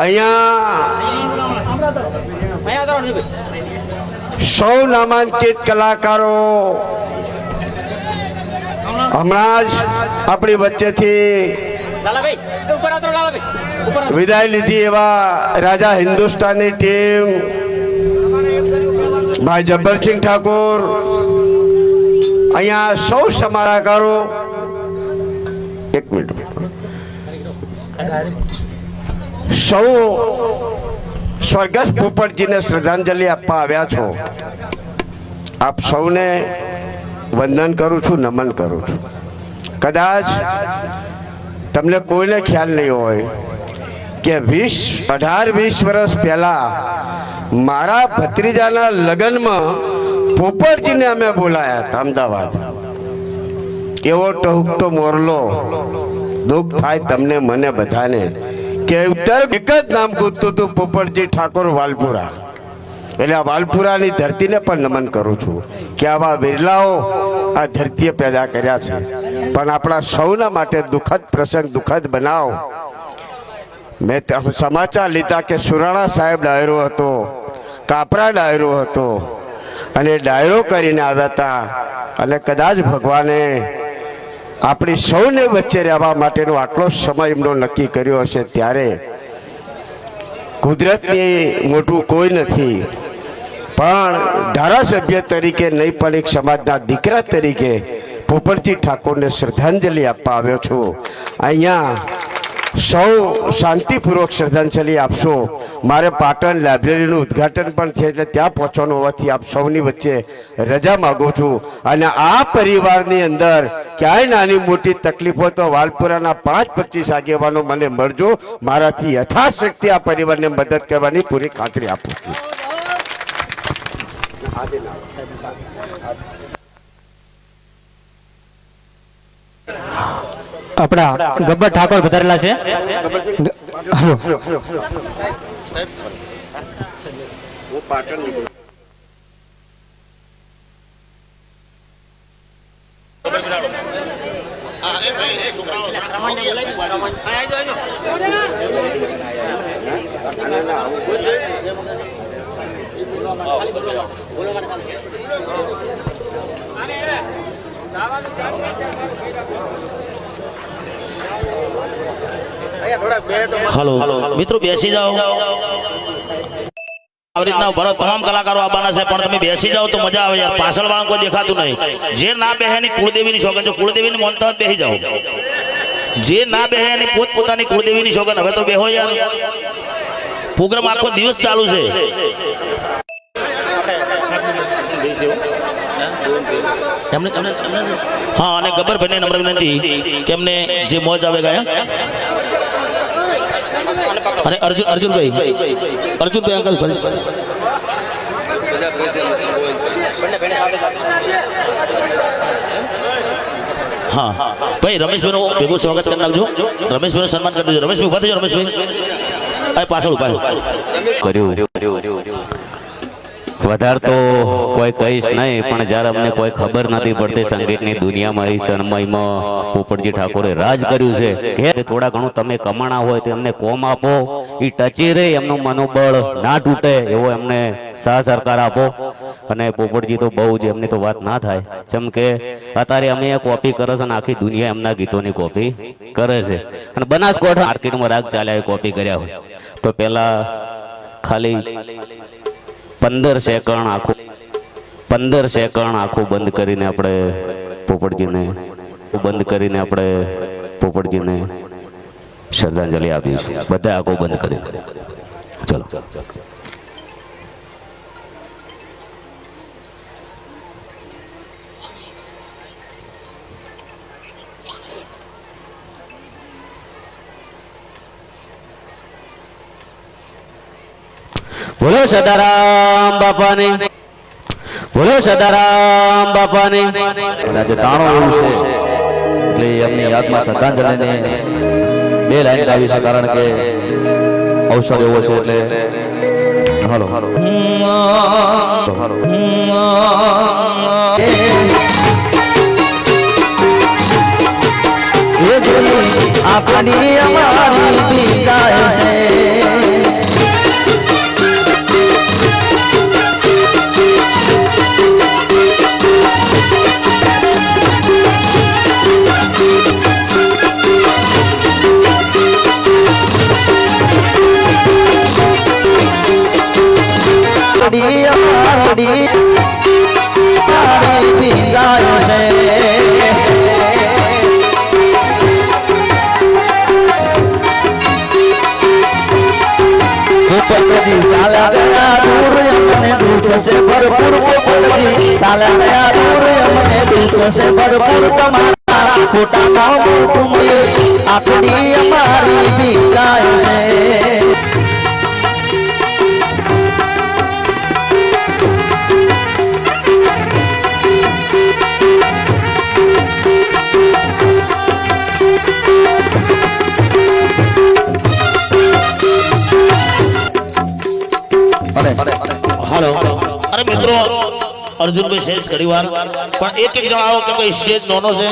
અહીંયા સૌ નામાંકિત કલાકારો હમણાં જ આપણી વચ્ચેથી વિદાય લીધી એવા રાજા હિન્દુસ્તાનની ટીમ. ભાઈ જબ્બરસિંહ ઠાકોર અહીંયા સૌ સમારાકારો એક મિનિટ. સૌ સ્વર્ગસ્થ ભૂપતજીને શ્રદ્ધાંજલિ આપવા આવ્યા છો. આપ સૌને વંદન કરું છું, નમન કરું છું. કદાચ તમને કોઈને ખ્યાલ નહીં હોય કે વીસ, અઢાર, વીસ વર્ષ પહેલા મારા ભત્રીજાના લગ્નમાં પોપટજીને અમે બોલાયા હતા, અમદાવાદ. એવો ટહુકતો મોરલો દુઃખ થાય તમને, મને બધાને. કે ઉત્તર એક જ નામ ગુજતું હતું, પોપટજી ઠાકોર વાલપુરા. એટલે આ વાલપુરાની ધરતીને પણ નમન કરું છું કે આવા બિરલાઓ આ ધરતીએ પેદા કર્યા છે. પણ આપણા સૌના માટે દુઃખદ પ્રસંગ, દુઃખદ બનાવ. મેં સમાચાર લીધા કે સુરાણા સાહેબ ડાયરો હતો, કાપરા ડાયરો હતો. અને ડાયરો કરીને આવ્યા હતા. અને કદાચ ભગવાને આપણી સૌને વચ્ચે રહેવા માટેનો આટલો સમય એમનો નક્કી કર્યો હશે ત્યારે કુદરતની મોટું કોઈ નથી. પણ ધારાસભ્ય તરીકે નહીં પણ એક સમાજના દીકરા તરીકે પોપટજી ઠાકોરને શ્રદ્ધાંજલિ આપવા આવ્યો છું. અહીંયા સૌ શાંતિપૂર્વક શ્રદ્ધાંજલિ આપશો. મારે પાટણ લાઇબ્રેરીનું ઉદ્ઘાટન પણ છે એટલે ત્યાં પહોંચવાનું હોવાથી આપ સૌની વચ્ચે રજા માગું છું. અને આ પરિવારની અંદર ક્યાંય નાની મોટી તકલીફ તો વાલપુરાના પાંચ પચીસ આગેવાનો મને મળજો. મારાથી યથાશક્તિ આ પરિવારને મદદ કરવાની પૂરી ખાતરી આપું છું. આપણા ગબ્બર ઠાકોર વધારેલા છે. હાલો હલો મિત્રો બેસી જાઓ. આવી રીતના ભરો તમામ કલાકારો આવવાના છે પણ તમે બેસી જાઓ તો મજા આવે યાર. પાછળ વાળા કોઈ દેખાતું નહીં. જે ના બેહે એની કુળદેવીની શોખે છે. કુળદેવીની મન હોય તો બેસી જાઓ. જે ના બેહે એની પોત પોતાની કુળદેવીની શોખે હવે તો બેહો યાર. પ્રોગ્રામ આખો દિવસ ચાલુ છે. એમને- હા અને ગબ્બરભાઈને નમ્ર વિનંતી કે એમને જે મોજ આવે ગયા. અને અર્જુન અર્જુનભાઈ. અર્જુનભાઈ અંકલ હા. ભાઈ રમેશભાઈ ભેગું સ્વાગત કરી નાખજો. રમેશભાઈ સન્માન કરી દેજો રમેશભાઈ, ઊભા થજો રમેશભાઈ. પાછળ ઊભા કર્યું. વધારે તો કોઈ કહીશ નહીં પણ જ્યારે અમને કોઈ ખબર નથી પડતી સંગીતની દુનિયામાં એ સમયમાં પોપટજી ઠાકોરે રાજ કર્યું છે. કે થોડા ઘણું તમે કમાણા હોય તો એમને કોમ આપો એ ટચી રહે એમનું મનોબળ ના તૂટે એવો એમને સહ સરકાર આપો. અને પોપટજી તો બહુ જ એમની તો વાત ના થાય. જેમ કે અત્યારે અમે કોપી કરે છે અને આખી દુનિયા એમના ગીતોની કોપી કરે છે. અને બનાસકોઠા માર્કેટમાં રાગ ચાલ્યા કોપી કર્યા હોય. તો પેલા ખાલી પંદર સેકન્ડ આખું, પંદર સેકન્ડ આખું બંધ કરીને આપણે પોપટજીને, બંધ કરીને આપણે પોપટજીને શ્રદ્ધાંજલિ આપીશું. બધા આખું બંધ કરી ચલો. બોલો સદારામ બાપાની. બોલો સદારામ બાપાની. આજે ટાણો એવું છે, એટલે એમની યાદમાં શ્રદ્ધાંજલિને બે લાઈન ગાવી છે, કારણ કે અવસર એવો છે, એટલે હાલો. હાલો હાલો આપણી અમને દુઃખ છે ભરપૂર પોપટજી ચાલ્યા ગયા દૂર અમને દુઃખ છે ભરપૂર તમારા ખોટામાં મોટું મળે આપણી અમારી ભીખાય છે અર્જુનભાઈ સહેજ ઘડી વાર પણ એક એક જણ આવો કે ભાઈ સ્ટેજ નોનો છે?